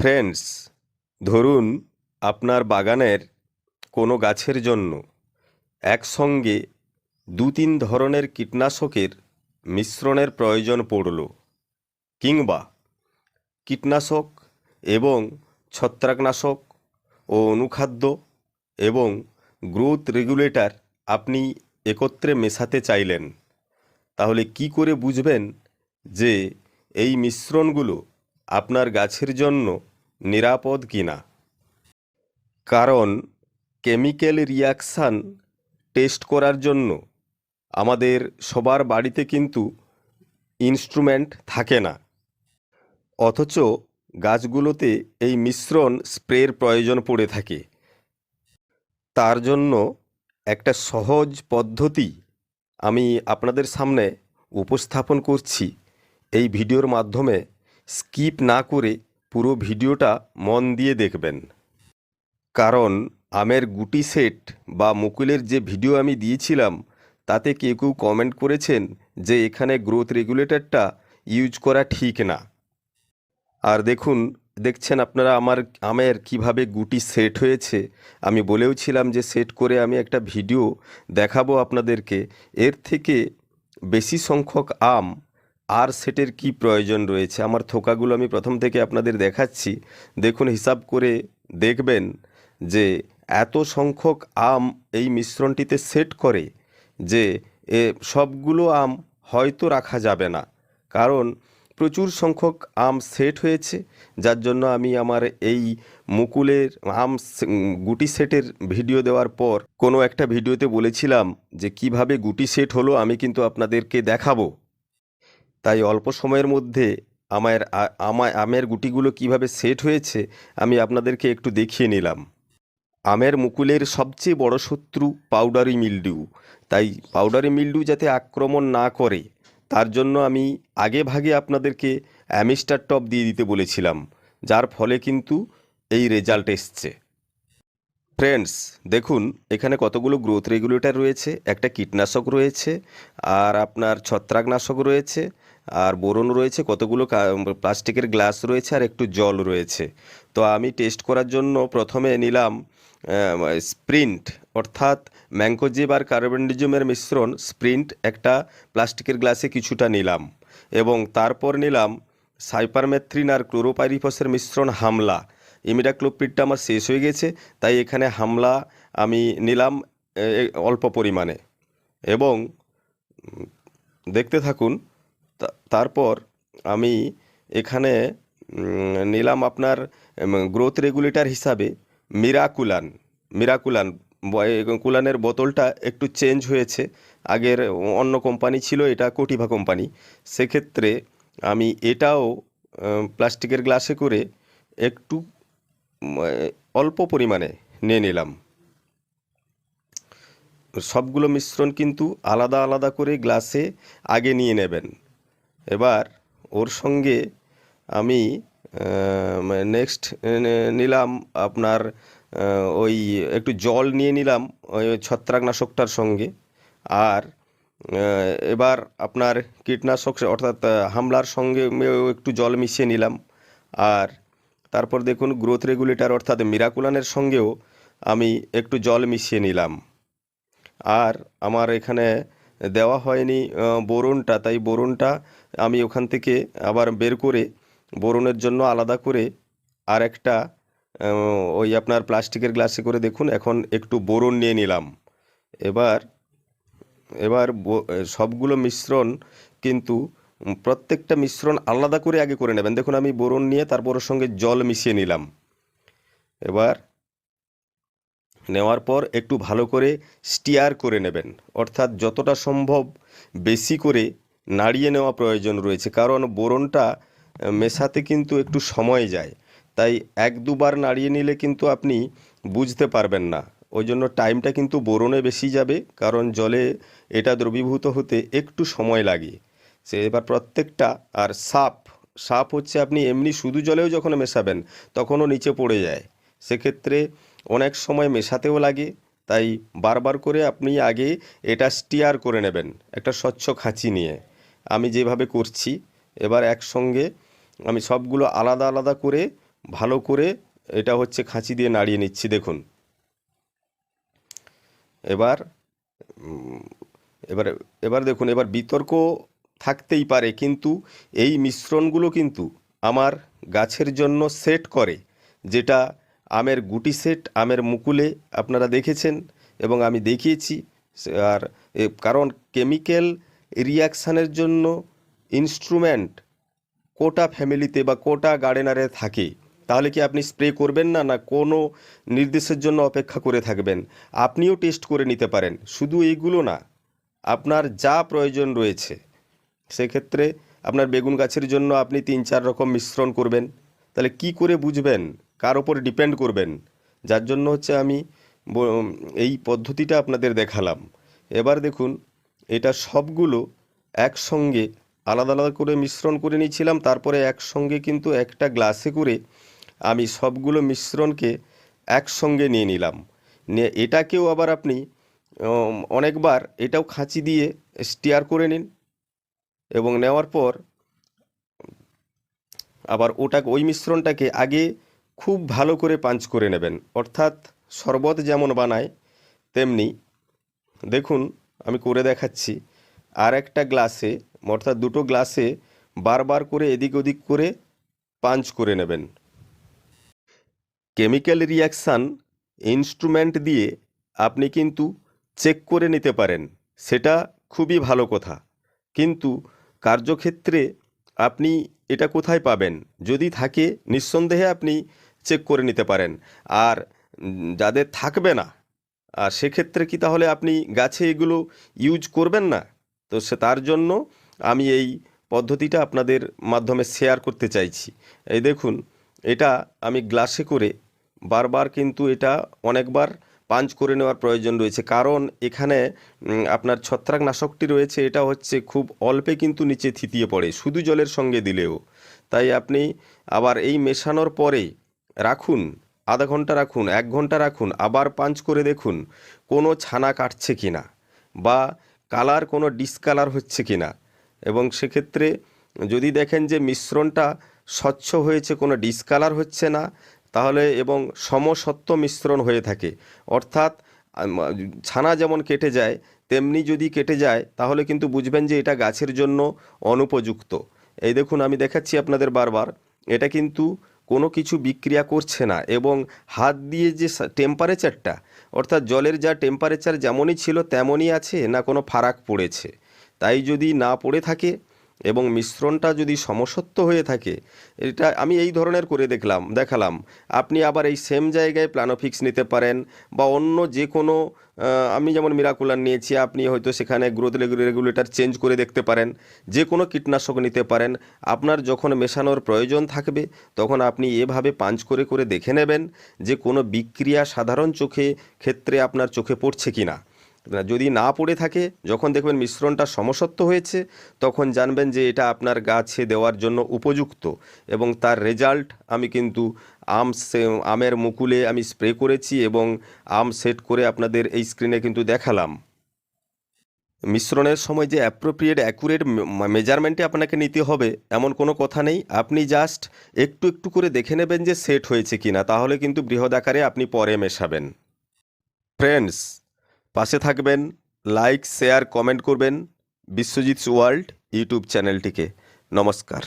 Friends ধরুন আপনার বাগানের কোনো গাছের জন্য একসঙ্গে দু তিন ধরনের কীটনাশকের মিশ্রণের প্রয়োজন পড়ল কিংবা কীটনাশক এবং ছত্রাকনাশক ও অনুখাদ্য এবং গ্রোথ রেগুলেটর আপনি একত্রে মেশাতে চাইলেন। তাহলে কি করে বুঝবেন যে এই মিশ্রণগুলো আপনার গাছের জন্য নিরাপদ কিনা কারণ কেমিক্যাল রিয়াকশান টেস্ট করার জন্য আমাদের সবার বাড়িতে কিন্তু ইনস্ট্রুমেন্ট থাকে না। অথচ গাছগুলোতে এই মিশ্রণ স্প্রের প্রয়োজন পড়ে থাকে। তার জন্য একটা সহজ পদ্ধতি আমি আপনাদের সামনে উপস্থাপন করছি। এই ভিডিওর মাধ্যমে স্কিপ না করে পুরো ভিডিওটা মন দিয়ে দেখবেন। কারণ আমের গুটি সেট বা মুকুলের যে ভিডিও আমি দিয়েছিলাম, তাতে কেউ কেউ কমেন্ট করেছেন যে এখানে গ্রোথ রেগুলেটরটা ইউজ করা ঠিক না। আর দেখুন, দেখছেন আপনারা আমার আমের কীভাবে গুটি সেট হয়েছে। আমি বলেও ছিলাম যে সেট করে আমি একটা ভিডিও দেখাবো আপনাদেরকে। এর থেকে বেশি সংখ্যক আম আর সেটের কি প্রয়োজন রয়েছে? আমার থোকাগুলো আমি প্রথম থেকে আপনাদের দেখাচ্ছি। দেখুন, হিসাব করে দেখবেন যে এত সংখ্যক আম এই মিশ্রণটিতে সেট করে যে এ সবগুলো আম হয়তো রাখা যাবে না। কারণ প্রচুর সংখ্যক আম সেট হয়েছে, যার জন্য আমি আমার এই মুকুলের আম গুটি সেটের ভিডিও দেওয়ার পর কোনো একটা ভিডিওতে বলেছিলাম যে কীভাবে গুটি সেট হলো আমি কিন্তু আপনাদেরকে দেখাবো। তাই অল্প সময়ের মধ্যে আমার আমায়, আমের গুটিগুলো কীভাবে সেট হয়েছে আমি আপনাদেরকে একটু দেখিয়ে নিলাম। আমের মুকুলের সবচেয়ে বড় শত্রু পাউডারি মিলডিউ তাই পাউডারি মিলডিউ যাতে আক্রমণ না করে, তার জন্য আমি আগে ভাগে আপনাদেরকে অ্যামিস্টার টপ দিয়ে দিতে বলেছিলাম, যার ফলে কিন্তু এই রেজাল্ট এসছে। ফ্রেন্ডস, দেখুন, এখানে কতগুলো গ্রোথ রেগুলেটর রয়েছে, একটা কীটনাশক রয়েছে, আর আপনার ছত্রাকনাশক রয়েছে আর বোরন রয়েছে, কতগুলো প্লাস্টিকের গ্লাস রয়েছে আর একটু জল রয়েছে। তো আমি টেস্ট করার জন্য প্রথমে নিলাম স্প্রিন্ট, অর্থাৎ ম্যাঙ্কোজেব আর কার্বনডিজমের মিশ্রণ। স্প্রিন্ট একটা প্লাস্টিকের গ্লাসে কিছুটা নিলাম এবং তারপর নিলাম সাইপারমেথ্রিন আর ক্লোরোপাইরিফসের মিশ্রণ হামলা। ইমিডাক্লোপিডটা আমার শেষ হয়ে গেছে, তাই এখানে হামলা আমি নিলাম অল্প পরিমাণে। এবং দেখতে থাকুন তারপর আমি এখানে নিলাম আপনার গ্রোথ রেগুলেটর হিসাবে মিরাকুলান মিরাকুলান কুলানের বোতলটা একটু চেঞ্জ হয়েছে। আগের অন্য কোম্পানি ছিল, এটা কোটিভা কোম্পানি সেক্ষেত্রে আমি এটাও প্লাস্টিকের গ্লাসে করে একটু অল্প পরিমাণে নিয়ে নিলাম। সবগুলো মিশ্রণ কিন্তু আলাদা আলাদা করে গ্লাসে আগে নিয়ে নেবেন। এবার ওর সঙ্গে আমি নেক্সট নিলাম আপনার ওই একটু জল নিয়ে নিলাম ওই ছত্রাকনাশকটার সঙ্গে। আর এবার আপনার কীটনাশক অর্থাৎ হামলার সঙ্গে একটু জল মিশিয়ে নিলাম। আর তারপর দেখুন গ্রোথ রেগুলেটর অর্থাৎ মিরাকুলানের সঙ্গেও আমি একটু জল মিশিয়ে নিলাম। আর আমার এখানে দেওয়া হয়নি আহ, বোরনটা তাই বোরনটা আমি ওখান থেকে আবার বের করে বোরনের জন্য আলাদা করে আর একটা ওই আপনার প্লাস্টিকের গ্লাসে করে দেখুন, এখন একটু বোরন নিয়ে নিলাম। এবার এবার সবগুলো মিশ্রণ কিন্তু প্রত্যেকটা মিশ্রণ আলাদা করে আগে করে নেবেন। দেখুন, আমি বোরন নিয়ে তারপর ওর সঙ্গে জল মিশিয়ে নিলাম। এবার নেওয়ার পর একটু ভালো করে স্টিয়ার করে নেবেন। অর্থাৎ যতটা সম্ভব বেশি করে নাড়িয়ে নেওয়া প্রয়োজন রয়েছে। কারণ বোরনটা মেশাতে কিন্তু একটু সময় যায়। তাই এক দুবার নাড়িয়ে নিলে কিন্তু আপনি বুঝতে পারবেন না। ওই জন্য টাইমটা কিন্তু বোরনে বেশি যাবে, কারণ জলে এটা দ্রবীভূত হতে একটু সময় লাগে। সে এবার প্রত্যেকটা, আর সাপ সাপ হচ্ছে আপনি এমনি শুধু জলেও যখন মেশাবেন, তখনও নিচে পড়ে যায়। সেক্ষেত্রে অনেক সময় মেশাতেও লাগে, তাই বারবার করে আপনি আগে এটা স্টিয়ার করে নেবেন, একটা স্বচ্ছ খাঁচি নিয়ে। আমি যেভাবে করছি, এবার একসঙ্গে আমি সবগুলো আলাদা আলাদা করে, ভালো করে এটা হচ্ছে খাঁচি দিয়ে নাড়িয়ে নিচ্ছি, দেখুন। এবার এবার এবার দেখুন, এবার বিতর্ক থাকতেই পারে, কিন্তু এই মিশ্রণগুলো কিন্তু আমার গাছের জন্য সেট করে, যেটা আমের গুটি সেট, আমের মুকুলে আপনারা দেখেছেন এবং আমি দেখিয়েছি, আর কারণ কেমিক্যাল রিয়াকশানের জন্য ইনস্ট্রুমেন্ট কোটা ফ্যামিলিতে বা কোটা গার্ডেনারে থাকে। তাহলে কি আপনি স্প্রে করবেন না না কোনো নির্দেশের জন্য অপেক্ষা করে থাকবেন? আপনিও টেস্ট করে নিতে পারেন। শুধু এইগুলো না, আপনার যা প্রয়োজন রয়েছে, সেক্ষেত্রে আপনার বেগুন গাছের জন্য আপনি তিন চার রকম মিশ্রণ করবেন। তাহলে কি করে বুঝবেন? কার ওপর ডিপেন্ড করবেন? যার জন্য হচ্ছে আমি এই পদ্ধতিটা আপনাদের দেখালাম। এবার দেখুন এটা সবগুলো একসঙ্গে আলাদা আলাদা করে মিশ্রণ করে নিয়েছিলাম, তারপরে একসঙ্গে কিন্তু একটা গ্লাসে করে আমি সবগুলো মিশ্রণকে একসঙ্গে নিয়ে নিলাম। নিয়ে এটাকেও আবার আপনি অনেকবার এটাও খাঁচি দিয়ে স্টিয়ার করে নিন এবং নেওয়ার পর আবার ওটা, ওই মিশ্রণটাকে আগে খুব ভালো করে পাঞ্চ করে নেবেন। অর্থাৎ শরবত যেমন বানায়, তেমনি দেখুন আমি করে দেখাচ্ছি। আর একটা গ্লাসে, অর্থাৎ দুটো গ্লাসে বারবার করে এদিক ওদিক করে পাঞ্চ করে নেবেন। কেমিক্যাল রিয়াকশান ইনস্ট্রুমেন্ট দিয়ে আপনি কিন্তু চেক করে নিতে পারেন। সেটা খুবই ভালো কথা। কিন্তু কার্যক্ষেত্রে আপনি এটা কোথায় পাবেন? যদি থাকে, নিঃসন্দেহে আপনি চেক করে নিতে পারেন। আর যাদের থাকবে না আর সেক্ষেত্রে কি তাহলে আপনি গাছে এগুলো ইউজ করবেন না? তো সে তার জন্য আমি এই পদ্ধতিটা আপনাদের মাধ্যমে শেয়ার করতে চাইছি। এই দেখুন, এটা আমি গ্লাসে করে বারবার কিন্তু এটা অনেকবার পাঞ্চ করে নেওয়ার প্রয়োজন রয়েছে। কারণ এখানে আপনার ছত্রাকনাশকটি রয়েছে, এটা হচ্ছে খুব অল্পে কিন্তু নিচে থিতিয়ে পড়ে, শুধু জলের সঙ্গে দিলেও। তাই আপনি আবার এই মেশানোর পরে রাখুন আধা ঘণ্টা রাখুন, এক ঘণ্টা রাখুন, আবার পাঞ্চ করে দেখুন কোনো ছানা কাটছে কি না বা কালার কোনো ডিসকালার হচ্ছে কি না। এবং সেক্ষেত্রে যদি দেখেন যে মিশ্রণটা স্বচ্ছ হয়েছে, কোনো ডিসকালার হচ্ছে না, তাহলে এবং সমসত্ব মিশ্রণ হয়ে থাকে। অর্থাৎ ছানা যেমন কেটে যায়, তেমনি যদি কেটে যায়, তাহলে কিন্তু বুঝবেন যে এটা গাছের জন্য অনুপযুক্ত। এই দেখুন, আমি দেখাচ্ছি আপনাদের বারবার। এটা কিন্তু কোনো কিছু বিক্রিয়া করছে না এবং হাত দিয়ে যে টেম্পারেচারটা অর্থাৎ জলের যা টেম্পারেচার যেমনই ছিল তেমনই আছে, না কোনো ফারাক পড়েছে। তাই যদি না পড়ে থাকে এবং মিশ্রণটা যদি সমসত্ব হয়ে থাকে এটা আমি এই ধরনের করে দেখলাম দেখালাম। আপনি আবার এই সেম জায়গায় প্লানোফিক্স নিতে পারেন বা অন্য যে কোনো আমি যেমন মিরাকুলার নিয়েছি আপনি হয়তো সেখানে গ্রোথ রেগুলেটর চেঞ্জ করে দেখতে পারেন। যে কোনো কীটনাশক নিতে পারেন। আপনার যখন মেশানোর প্রয়োজন থাকবে তখন আপনি এভাবে পাঞ্চ করে করে দেখে নেবেন যে কোনো বিক্রিয়া সাধারণ চোখে ক্ষেত্রে আপনার চোখে পড়ছে কি না, যদি না পড়ে থাকে, যখন দেখবেন মিশ্রণটা সমসত্ব হয়েছে, তখন জানবেন যে এটা আপনার গাছে দেওয়ার জন্য উপযুক্ত এবং তার রেজাল্ট আমি কিন্তু আম আমের মুকুলে আমি স্প্রে করেছি এবং আম সেট করে আপনাদের এই স্ক্রিনে কিন্তু দেখালাম। মিশ্রণের সময় যে অ্যাপ্রোপ্রিয়েট অ্যাকুরেট মেজারমেন্টে আপনাকে নিতে হবে, এমন কোনো কথা নেই। আপনি জাস্ট একটু একটু করে দেখে নেবেন যে সেট হয়েছে কিনা, তাহলে কিন্তু বৃহৎ আকারে আপনি পরে মেশাবেন। ফ্রেন্ডস পাশে থাকবেন লাইক শেয়ার কমেন্ট করবেন বিশ্বজিৎস ওয়ার্ল্ড ইউটিউব চ্যানেলটিকে। নমস্কার।